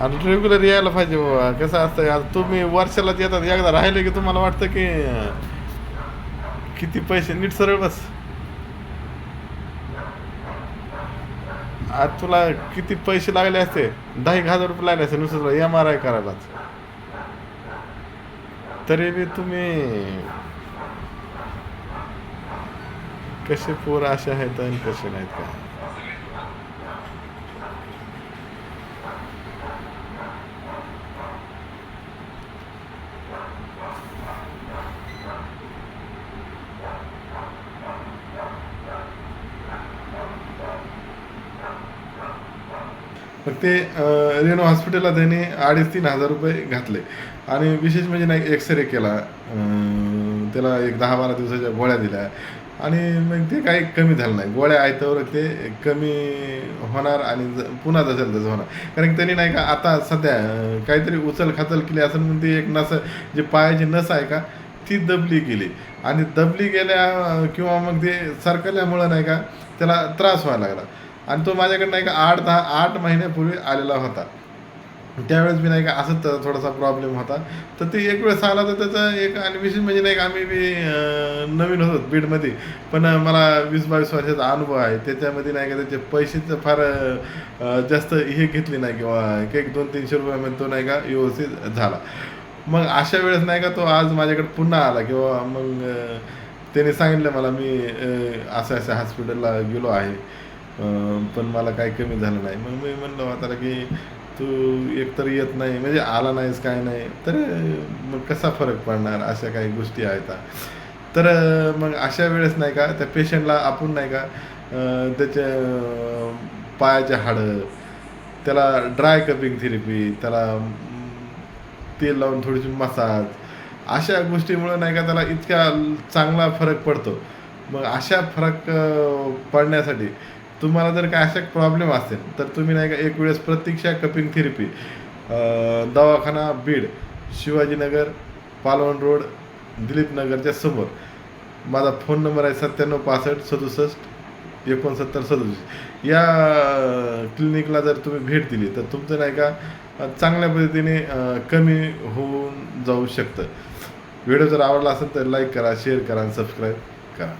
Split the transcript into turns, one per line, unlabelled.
आणि रेग्युलर यायला पाहिजे बाबा. कसं असतं आता तुम्ही वर्षालाच येतात एकदा राहिले की तुम्हाला वाटतं की किती पैसे नीट सरळ बस. आज तुला किती पैसे लागले असते? दहा एक हजार रुपये लागले असते नुसतं तुला एम आर आय करायलाच. तरी बी तुम्ही कसे पोर असे आहेत आणि कसे नाहीत का मग ते रेणू हॉस्पिटलला त्यांनी अडीच तीन हजार रुपये घातले. आणि विशेष म्हणजे नाही एक्सरे केला. त्याला एक दहा बारा दिवसाच्या गोळ्या दिल्या. आणि मग ते काही कमी झालं नाही. गोळ्या आयत्यावर ते कमी होणार आणि ज- पुन्हा जसं तसं होणार. कारण त्यांनी नाही का आता सध्या काहीतरी उचल खाचल केली असं म्हणून ती एक नस जी पायाची नस आहे का ती दबली गेली. आणि दबली गेल्या किंवा मग ते सरकल्यामुळं नाही का त्याला त्रास व्हायला लागला. आणि तो माझ्याकडे नाही का आठ दहा आठ महिन्यापूर्वी आलेला होता. त्यावेळेस मी नाही का असंच थोडासा प्रॉब्लेम होता. तर ते एक वेळेस आला तर त्याचं एक आणि विशेष म्हणजे नाही का आम्ही बी नवीन होतो बीडमध्ये. पण मला वीस बावीस वर्षाचा अनुभव आहे. त्याच्यामध्ये नाही का त्याचे पैसेचं फार जास्त हे घेतले नाही किंवा एक एक दोन तीनशे रुपयामध्ये तो नाही का व्यवस्थित झाला. मग अशा वेळेस नाही का तो आज माझ्याकडे पुन्हा आला किंवा मग त्याने सांगितलं मला मी असं असं हॉस्पिटलला गेलो आहे. पण मला काही कमी झालं नाही. मग मी म्हणलो आता की तू एकतर येत नाही म्हणजे आला नाहीस काय नाही. तर मग कसा फरक पडणार अशा काही गोष्टी आहेत तर मग अशा वेळेस नाही का त्या पेशंटला आपण नाही का त्याच्या पायाचे हाडं त्याला ड्राय कपिंग थेरपी त्याला तेल लावून थोडीशी मसाज अशा गोष्टीमुळं नाही का त्याला इतका चांगला फरक पडतो. मग अशा फरक पडण्यासाठी तुम्हाला जर काय अशा प्रॉब्लेम असेल तर तुम्ही नाही का एक वेळेस प्रतीक्षा कपिंग थेरपी दवाखाना बीड शिवाजीनगर पालवण रोड दिलीप नगरच्या समोर. माझा फोन नंबर आहे सत्त्याण्णव पासष्ट सदुसष्ट एकोणसत्तर सदुसष्ट. या क्लिनिकला जर तुम्ही भेट दिली तर तुमचं नाही का चांगल्या पद्धतीने कमी होऊन जाऊ शकतं. व्हिडिओ जर आवडला असेल तर लाईक करा शेअर करा आणि सबस्क्राईब करा.